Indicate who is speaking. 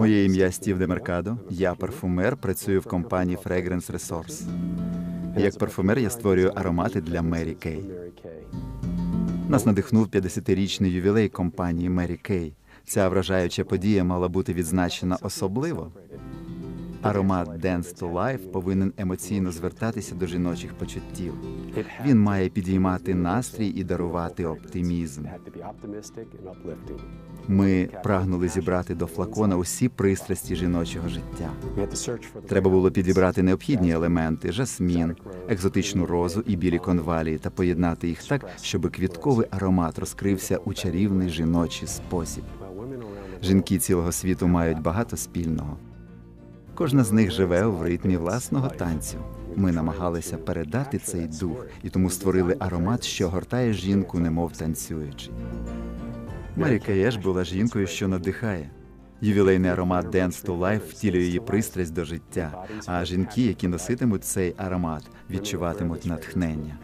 Speaker 1: Моє ім'я Стів Демеркадо. Я парфумер, працюю в компанії Fragrance Resource. Як парфумер я створюю аромати для Мері Кей. Нас надихнув 50-річний ювілей компанії Мері Кей. Ця вражаюча подія мала бути відзначена особливо. Аромат Dance to Life повинен емоційно звертатися до жіночих почуттів. Він має підіймати настрій і дарувати оптимізм. Ми прагнули зібрати до флакона усі пристрасті жіночого життя. Треба було підібрати необхідні елементи: жасмін, екзотичну розу і білі конвалії, та поєднати їх так, щоб квітковий аромат розкрився у чарівний жіночий спосіб. Жінки цілого світу мають багато спільного. Кожна з них живе в ритмі власного танцю. Ми намагалися передати цей дух і тому створили аромат, що гортає жінку, немов танцюючи. Марі Каєш була жінкою, що надихає. Ювілейний аромат Dance to Life втілює її пристрасть до життя, а жінки, які носитимуть цей аромат, відчуватимуть натхнення.